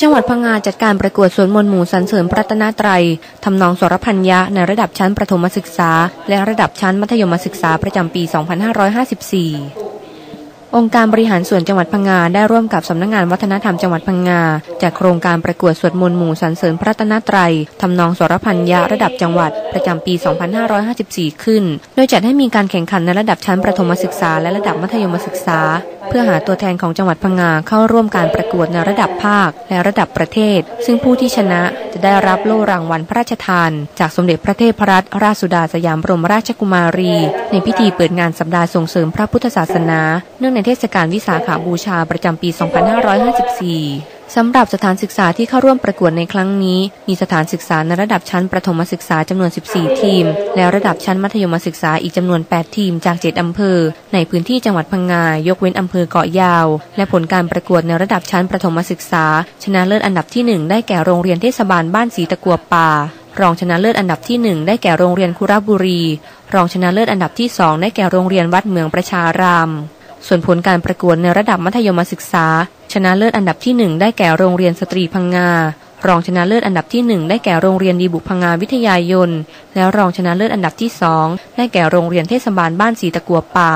จังหวัดพังงาจัดการประกวดสวนมนหมู่สรรเสริญพระรัตนตรทำนองสรพัญญะในระดับชั้นประถมศึกษา และระดับชั้นมัธยมศึกษาประจำปี 2554 องค์การบริหารส่วนจังหวัดพังงาได้ร่วมกับสำนักงงานวัฒนธรรมจังหวัดพังงาจัดโครงการประกวดสวดมนต์หมู่สรรเสริญพระตนตรัยทำนองสรพัญญะระดับจังหวัดประจำปี 2554 ขึ้น โดยจัดให้มีการแข่งขันในระดับชั้นประถมศึกษาและระดับมัธยมศึกษา เพื่อหาตัวแทนของจังหวัดพังงาเข้าร่วมการประกวดในระดับภาค และระดับประเทศ ซึ่งผู้ที่ชนะจะได้รับโล่รางวัลพระราชทาน จากสมเด็จพระเทพรัตนราชสุดาสยามบรมราชกุมารี ในพิธีเปิดงานสัปดาห์ส่งเสริมพระพุทธศาสนาเนื่องในเทศกาลวิสาขาบูชาประจำปี 2554 สำหรับสถานศึกษาที่เข้าร่วมประกวดในครั้งนี้ มีสถานศึกษาในระดับชั้นประถมศึกษาจำนวน 14 ทีม และระดับชั้นมัธยมศึกษาอีกจำนวน 8 ทีมจาก 7 อำเภอ ในพื้นที่จังหวัดพังงายกเว้นอำเภอเกาะยาว และผลการประกวดในระดับชั้นประถมศึกษา ชนะเลิศอันดับที่ 1 ได้แก่โรงเรียนเทศบาลบ้านสีตะกัวป่ารองชนะเลิศอันดับที่ 1 ได้แก่โรงเรียนคุระบุรี รองชนะเลิศอันดับที่ 2 ได้แก่โรงเรียนวัดเมืองประชาราม ส่วนผลการประกวดในระดับมัธยมศึกษา ชนะเลิศอันดับที่ 1 ได้แก่โรงเรียนสตรีพังงา รองชนะเลิศอันดับที่ 1 ได้แก่โรงเรียนดีบุกพังงาวิทยายน และรองชนะเลิศอันดับที่ 2 ได้แก่โรงเรียนเทศบาลบ้านสีตะกัวป่า